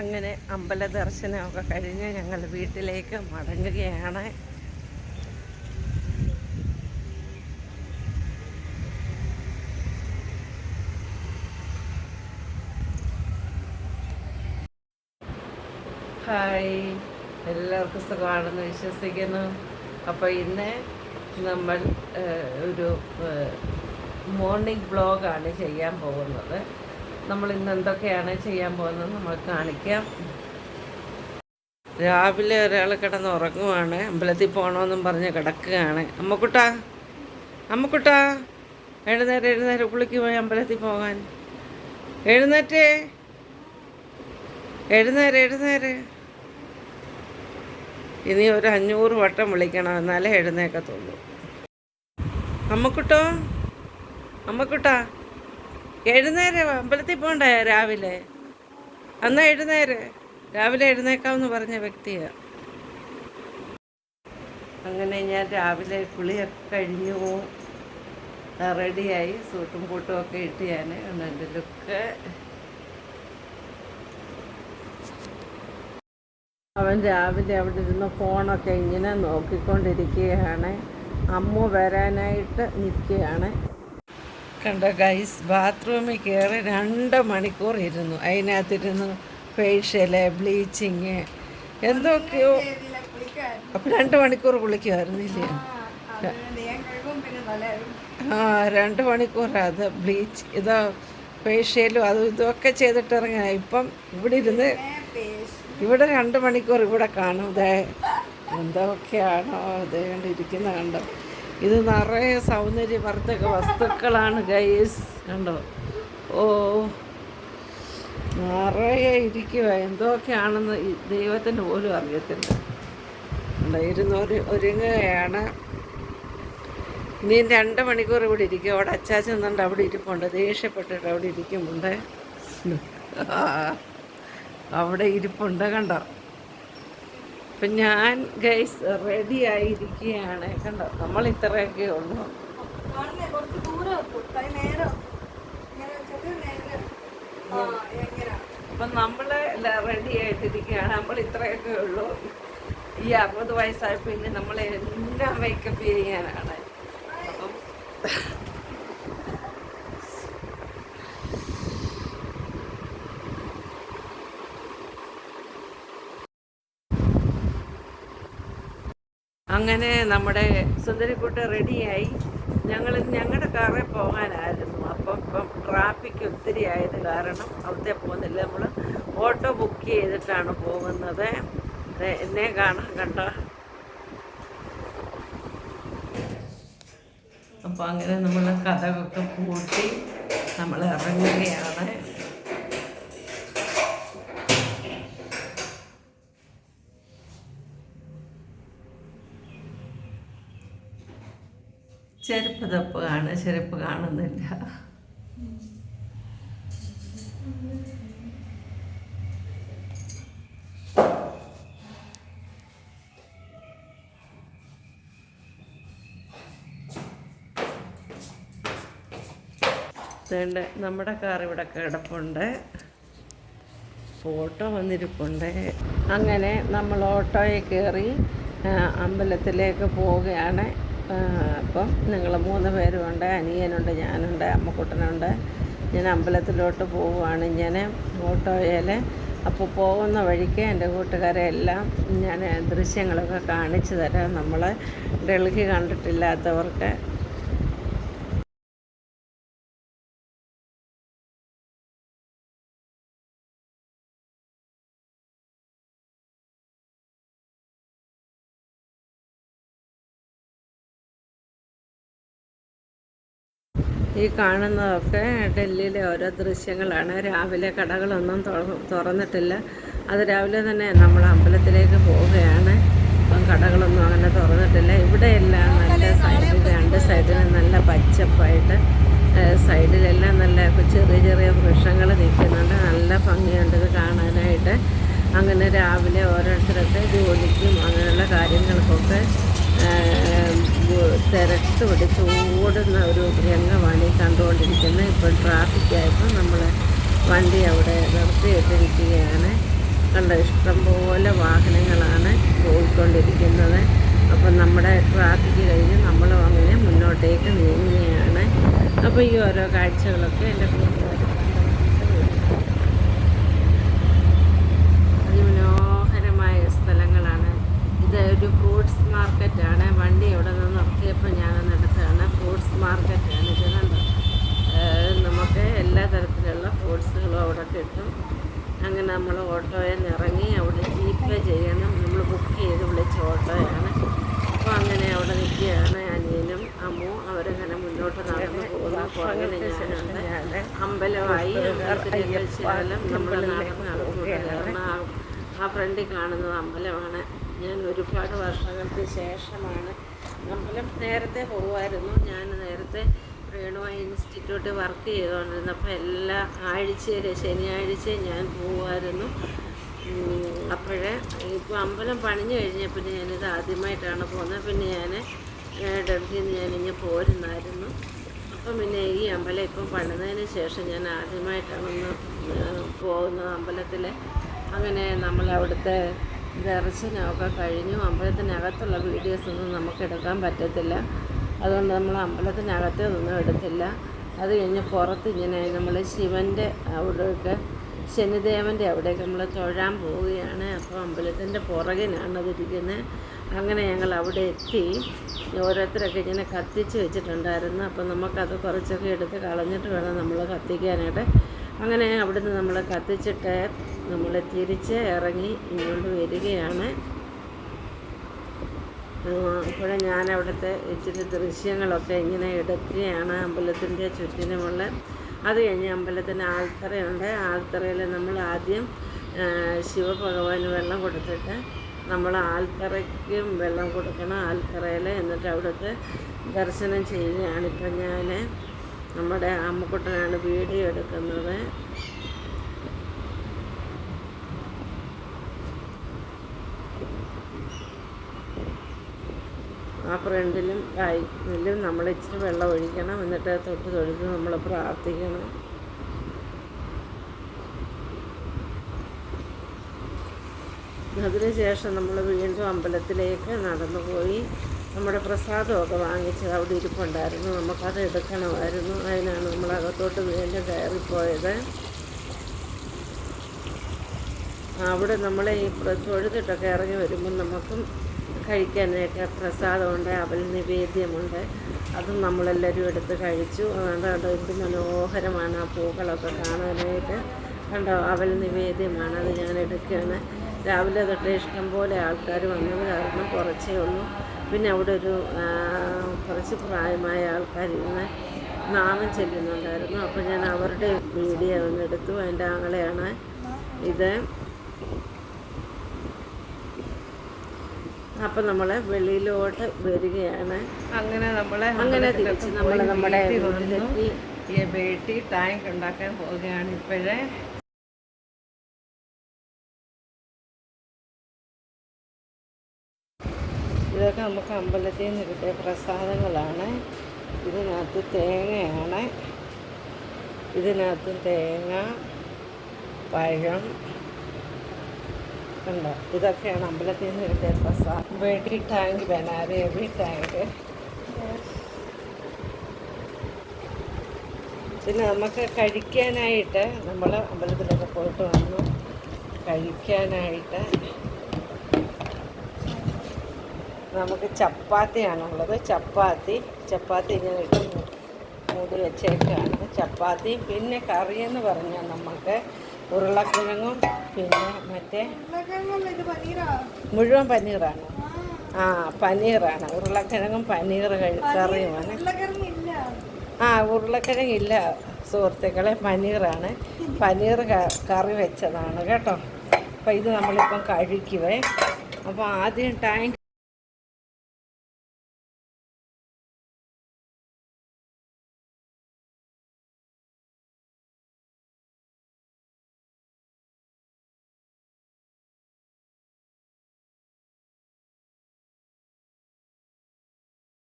അങ്ങനെ അമ്പല ദർശനമൊക്കെ കഴിഞ്ഞ് ഞങ്ങൾ വീട്ടിലേക്ക് മടങ്ങുകയാണ്. ഹായ്. എല്ലാവർക്കും സുഖമാണെന്ന് വിശ്വസിക്കുന്നു. അപ്പോൾ ഇന്ന് നമ്മൾ ഒരു മോർണിംഗ് ബ്ലോഗാണ് ചെയ്യാൻ പോകുന്നത്. നമ്മൾ ഇന്ന് എന്തൊക്കെയാണ് ചെയ്യാൻ പോകുന്നത് നമ്മൾ കാണിക്കാം. രാവിലെ ഒരാൾ കിടന്ന് ഉറങ്ങുവാണ്. അമ്പലത്തിൽ പോകണമെന്നും പറഞ്ഞ് കിടക്കുകയാണ്. അമ്മക്കുട്ടാ അമ്മക്കുട്ടാ എഴുന്നേരം എഴുന്നേരം കുളിക്ക് പോയി അമ്പലത്തിൽ പോകാൻ. എഴുന്നേറ്റേ എഴുന്നേറ് എഴുന്നേര് ഇനി ഒരു അഞ്ഞൂറ് വട്ടം വിളിക്കണം എന്നാലേ എഴുന്നേക്കത്തുള്ളൂ. അമ്മക്കുട്ടോ അമ്മക്കുട്ടാ. എഴുന്നേരെ അമ്പലത്തിൽ പോകണ്ടേ രാവിലെ? അന്ന് എഴുന്നേരെ. രാവിലെ എഴുന്നേക്കാമെന്ന് പറഞ്ഞ വ്യക്തിയാണ് അങ്ങനെ ഞാൻ രാവിലെ കുളിയൊക്കെ കഴിഞ്ഞു. റെഡിയായി. സൂട്ടും പൂട്ടും ഒക്കെ ഇട്ട് ഞാൻ എന്റെ ലുക്ക്. അവൻ രാവിലെ അവിടെ ഇരുന്ന് ഫോണൊക്കെ ഇങ്ങനെ നോക്കിക്കൊണ്ടിരിക്കുകയാണ്. അമ്മ വരാനായിട്ട് നിൽക്കുകയാണ്. കണ്ട ഗൈസ് ബാത്റൂമിൽ കയറി രണ്ട് മണിക്കൂർ ഇരുന്നു. അതിനകത്തിരുന്നു ഫേഷ്യൽ ബ്ലീച്ചിങ് എന്തൊക്കെയോ. അപ്പം രണ്ട് മണിക്കൂർ കുളിക്കുമായിരുന്നില്ലേ ആ രണ്ട് മണിക്കൂർ അത് ബ്ലീച്ച് ഇതോ ഫേഷ്യലും അതും ഇതൊക്കെ ചെയ്തിട്ട് ഇറങ്ങാൻ ഇപ്പം ഇവിടെ ഇരുന്ന് ഇവിടെ രണ്ട് മണിക്കൂർ ഇവിടെ കാണും. ഇതേ എന്തൊക്കെയാണോ അതേ കണ്ടിരിക്കുന്ന കണ്ടോ? ഇത് നിറയെ സൗന്ദര്യവർദ്ധക വസ്തുക്കളാണ് ഗൈസ് കണ്ടോ? ഓ നിറയെ ഇരിക്കുക എന്തൊക്കെയാണെന്ന് ദൈവത്തിന് പോലും അറിയത്തില്ല. ഇരുന്ന് ഒരു ഒരുങ്ങുകയാണ്. ഇനിയും രണ്ട് മണിക്കൂർ ഇവിടെ ഇരിക്കും. അവിടെ അച്ചാച്ചൻ നിന്നുണ്ട് അവിടെ ഇരിപ്പുണ്ട്. ദേഷ്യപ്പെട്ടിട്ട് അവിടെ ഇരിക്കുന്നുണ്ട് അവിടെ ഇരിപ്പുണ്ട് കണ്ടോ? അപ്പം ഞാൻ ഗൈസ് റെഡി ആയിരിക്കുകയാണ്. കണ്ടോ നമ്മൾ ഇത്രയൊക്കെ ഉള്ളൂ? അപ്പം നമ്മൾ റെഡി ആയിട്ടിരിക്കുകയാണ്. നമ്മൾ ഇത്രയൊക്കെ ഉള്ളൂ. ഈ അറുപത് വയസ്സായപ്പോൾ ഇനി നമ്മളെ എല്ലാം മേക്കപ്പ് ചെയ്യാനാണ്. അപ്പം അങ്ങനെ നമ്മുടെ സുന്ദരിക്കുട്ടി റെഡിയായി. ഞങ്ങൾ ഞങ്ങളുടെ കാറിൽ പോകാനായിരുന്നു. അപ്പം ഇപ്പം ട്രാഫിക് ഒത്തിരി ആയത് കാരണം അവിടുത്തെ പോകുന്നില്ല. നമ്മൾ ഓട്ടോ ബുക്ക് ചെയ്തിട്ടാണ് പോകുന്നത്. എന്നെ കാണാൻ കണ്ട? അപ്പോൾ അങ്ങനെ നമ്മൾ കഥകൊക്കെ പൂട്ടി നമ്മൾ ഇറങ്ങുകയാണ്. ചെരുപ്പ് തപ്പുകയാണ് ചെരുപ്പ് കാണുന്നില്ല നമ്മുടെ കാർ ഇവിടെ കിടപ്പുണ്ട്. ഓട്ടോ വന്നിരിപ്പുണ്ട്. അങ്ങനെ നമ്മൾ ഓട്ടോയിൽ കയറി അമ്പലത്തിലേക്ക് പോവുകയാണ്. ആ, അപ്പം നിങ്ങൾ മൂന്ന് പേരുമുണ്ട് അനിയനുണ്ട് ഞാനുണ്ട് അമ്മക്കുട്ടനുണ്ട്. ഞാൻ അമ്പലത്തിലോട്ട് പോവുകയാണ്. ഞാൻ ഓട്ടോയിൽ അപ്പോൾ പോകുന്ന വഴിക്ക് എന്റെ കൂട്ടുകാരെ എല്ലാം ഞാൻ ദൃശ്യങ്ങളൊക്കെ കാണിച്ചു തരാം. നമ്മൾ ഡൽഹി കണ്ടിട്ടില്ലാത്തവർക്ക് ഈ കാണുന്നതൊക്കെ ഡൽഹിയിലെ ഓരോ ദൃശ്യങ്ങളാണ്. രാവിലെ കടകളൊന്നും തുറന്നിട്ടില്ല. അത് രാവിലെ തന്നെ നമ്മൾ അമ്പലത്തിലേക്ക് പോവുകയാണ്. അപ്പം കടകളൊന്നും അങ്ങനെ തുറന്നിട്ടില്ല. ഇവിടെയെല്ലാം നല്ല സൈഡിൽ രണ്ട് സൈഡിലും നല്ല പച്ചപ്പായിട്ട് സൈഡിലെല്ലാം നല്ല ചെറിയ ചെറിയ വൃക്ഷങ്ങൾ നിൽക്കുന്നുണ്ട്. നല്ല ഭംഗിയുണ്ട് ഇത് കാണാനായിട്ട്. അങ്ങനെ രാവിലെ ഓരോരുത്തരൊക്കെ ജോലിക്കും അങ്ങനെയുള്ള കാര്യങ്ങൾക്കൊക്കെ തിരക്ക് പിടിച്ച് ഓടുന്ന ഒരു രംഗമാണ് ഈ ആയപ്പോൾ നമ്മൾ വണ്ടി അവിടെ നിർത്തിയിട്ടിരിക്കുകയാണ്. കണ്ട ഇഷ്ടംപോലെ വാഹനങ്ങളാണ് പോയിക്കൊണ്ടിരിക്കുന്നത്. അപ്പം നമ്മുടെ ട്രാഫിക് കഴിഞ്ഞ് നമ്മളും അങ്ങനെ മുന്നോട്ടേക്ക് നീങ്ങുകയാണ്. അപ്പോൾ ഈ ഓരോ കാഴ്ചകളൊക്കെ എന്റെ കൂട്ടുകാർ അതിമനോഹരമായ സ്ഥലങ്ങളാണ് ഇത് ഒരു ഫ്രൂട്ട്സ് മാർക്കറ്റാണ് വണ്ടി ഇവിടെ നിന്ന് നിർത്തിയപ്പോൾ ഞാൻ എടുത്തതാണ് ഫ്രൂട്ട്സ് മാർക്കറ്റാണ് ഇത് കണ്ടോ ഏഹ് നമുക്ക് എല്ലാ തരത്തിലുള്ള ഫ്രൂട്ട്സുകളും അവിടെ കിട്ടും അങ്ങനെ നമ്മൾ ഓട്ടോയിൽ നിന്ന് ഇറങ്ങി അവിടെ ജീപ്പ് ചെയ്യണം നമ്മൾ ബുക്ക് ചെയ്ത് വിളിച്ച ഓട്ടോയാണ് അപ്പോൾ അങ്ങനെ അവിടെ നിൽക്കുകയാണ് അനിയനും അമ്മു അവരങ്ങനെ മുന്നോട്ട് നടന്നു പോകുന്നു പുറകിന് ഞാനുണ്ട് അമ്പലമായി അമ്പലത്തിലേക്ക് നടന്ന് അങ്ങോട്ട് ആ ഫ്രണ്ടിൽ കാണുന്നത് അമ്പലമാണ്. ഞാൻ ഒരുപാട് വർഷങ്ങൾക്ക് ശേഷമാണ് അമ്പലം നേരത്തെ പോകുമായിരുന്നു ഞാൻ നേരത്തെ രേണുവ ഇൻസ്റ്റിറ്റ്യൂട്ട് വർക്ക് ചെയ്തുകൊണ്ടിരുന്നപ്പോൾ എല്ലാ ആഴ്ചയിൽ ശനിയാഴ്ച ഞാൻ പോകുമായിരുന്നു അപ്പോഴേ ഇപ്പോൾ അമ്പലം പണിഞ്ഞു കഴിഞ്ഞപ്പോൾ ഞാനിത് ആദ്യമായിട്ടാണ് പോകുന്നത്. പിന്നെ ഞാൻ ഡൽഹിയിൽ നിന്ന് ഞാനിങ്ങനെ പോരുന്നായിരുന്നു അപ്പം പിന്നെ ഈ അമ്പലം ഇപ്പം പണിതതിന് ശേഷം ഞാൻ ആദ്യമായിട്ടാണ് ഒന്ന് പോകുന്നത് അമ്പലത്തിൽ അങ്ങനെ നമ്മൾ അവിടുത്തെ ദർശനമൊക്കെ കഴിഞ്ഞു. അമ്പലത്തിനകത്തുള്ള വീഡിയോസൊന്നും നമുക്ക് എടുക്കാൻ പറ്റത്തില്ല. അതുകൊണ്ട് നമ്മൾ അമ്പലത്തിനകത്ത് ഒന്നും എടുത്തില്ല. അത് കഴിഞ്ഞ് പുറത്ത് ഇങ്ങനെ നമ്മൾ ശിവന്റെ അവിടെയൊക്കെ ശനിദേവന്റെ അവിടേക്ക് നമ്മൾ തൊഴാൻ പോവുകയാണ്. അപ്പോൾ അമ്പലത്തിന്റെ പുറകിനാണ് അതിരിക്കുന്നത്. അങ്ങനെ ഞങ്ങൾ അവിടെ എത്തി. ഓരോരുത്തരൊക്കെ ഇങ്ങനെ കത്തിച്ച് വെച്ചിട്ടുണ്ടായിരുന്നു. അപ്പോൾ നമുക്കത് കുറച്ചൊക്കെ എടുത്ത് കളഞ്ഞിട്ട് വേണം നമ്മൾ കത്തിക്കാനായിട്ട്. അങ്ങനെ അവിടുന്ന് നമ്മൾ കത്തിച്ചിട്ട് നമ്മൾ തിരിച്ച് ഇറങ്ങി ഇങ്ങോട്ട് വരികയാണ്. അപ്പോൾ ഞാൻ അവിടുത്തെ ഇച്ചിരി ദൃശ്യങ്ങളൊക്കെ ഇങ്ങനെ എടുക്കുകയാണ് അമ്പലത്തിന്റെ ചുറ്റിനുമുള്ള. അത് കഴിഞ്ഞ് അമ്പലത്തിന് ആൽത്തറയുണ്ട്. ആൽത്തറയിൽ നമ്മൾ ആദ്യം ശിവഭഗവാന് വെള്ളം കൊടുത്തിട്ട് നമ്മൾ ആൽത്തറയ്ക്കും വെള്ളം കൊടുക്കണം ആൽത്തറയിൽ എന്നിട്ട് അവിടുത്തെ ദർശനം ചെയ്യുകയാണ് ഇപ്പം ഞാൻ. നമ്മുടെ അമ്മക്കുട്ടനാണ് വീഡിയോ എടുക്കുന്നത്. ആ ഫ്രണ്ടിലും ബാക്കിലും നമ്മൾ ഇച്ചിരി വെള്ളം ഒഴിക്കണം. എന്നിട്ട് തൊട്ട് തൊഴുത് നമ്മൾ പ്രാർത്ഥിക്കണം. അതിനുശേഷം നമ്മൾ വീണ്ടും അമ്പലത്തിലേക്ക് നടന്നു പോയി നമ്മുടെ പ്രസാദമൊക്കെ വാങ്ങിച്ചത് അവിടെ ഇരിപ്പുണ്ടായിരുന്നു. നമുക്കത് എടുക്കണമായിരുന്നു. അതിനാണ് നമ്മൾ അകത്തോട്ട് വീണ്ടും കയറിപ്പോയത്. അവിടെ നമ്മൾ ഈ തൊഴുതിട്ടൊക്കെ ഇറങ്ങി വരുമ്പോൾ നമുക്കും കഴിക്കാനൊക്കെ പ്രസാദമുണ്ട് അവൽ നിവേദ്യമുണ്ട്. അതും നമ്മളെല്ലാവരും എടുത്ത് കഴിച്ചു. അതുകൊണ്ട് അത് എന്ത് മനോഹരമാണ് ആ പൂക്കളൊക്കെ കാണാനായിട്ട്. കണ്ടോ? അവൽ നിവേദ്യമാണ് അത് ഞാൻ എടുക്കുകയാണ്. രാവിലെ തൊട്ട് ഇഷ്ടംപോലെ ആൾക്കാർ വന്നത് കാരണം കുറച്ചേ ഉള്ളൂ. പിന്നെ അവിടെ ഒരു കുറച്ച് പ്രായമായ ആൾക്കാർ ഇരുന്ന് നാമം ചെല്ലുന്നുണ്ടായിരുന്നു. അപ്പോൾ ഞാൻ അവരുടെ വീഡിയോ ഒന്ന് എടുത്തു. അതിന്റെ ആങ്ങളെയാണ് ഇത്. അപ്പം നമ്മൾ വെളിയിലോട്ട് വരികയാണ്. അങ്ങനെ നമ്മളെ അങ്ങനെ തിരിച്ച് നമ്മൾ നമ്മുടെ വീട്ടിലെത്തി. ഈ ബേട്ടി ടാങ്ക് ഉണ്ടാക്കാൻ പോവുകയാണ് ഇപ്പോഴേ. നമുക്ക് അമ്പലത്തിൽ നിന്ന് കിട്ടിയ പ്രസാദങ്ങളാണ്. ഇതിനകത്ത് തേങ്ങയാണ്. ഇതിനകത്ത് തേങ്ങ പഴം ഉണ്ടോ ഇതൊക്കെയാണ് അമ്പലത്തിൽ നിന്ന് കിട്ടിയ പ്രസാദം. വെടി ടാങ്ക് ബനാരെ വെടി ടാങ്ക് പിന്നെ നമുക്ക് കഴിക്കാനായിട്ട് നമ്മൾ അമ്പലത്തിലൊക്കെ പോയിട്ട് വന്നു. കഴിക്കാനായിട്ട് നമുക്ക് ചപ്പാത്തിയാണുള്ളത്. ചപ്പാത്തി ചപ്പാത്തി ഇങ്ങനെ ഇട്ട് മൂടി വെച്ചേക്കാണ്. ചപ്പാത്തി പിന്നെ കറി എന്ന് പറഞ്ഞാൽ നമുക്ക് ഉരുളക്കിഴങ്ങും പിന്നെ മറ്റേ മുഴുവൻ പനീറാണ്. ആ പനീറാണ്. ഉരുളക്കിഴങ്ങും പനീർ കറിയുമാണ്. ആ ഉരുളക്കിഴങ്ങില്ല സുഹൃത്തുക്കളെ പനീറാണ്. പനീർ കറി വെച്ചതാണ് കേട്ടോ. അപ്പോൾ ഇത് നമ്മളിപ്പം കഴിക്കുവേ. അപ്പോൾ ആദ്യം ടാങ്ക്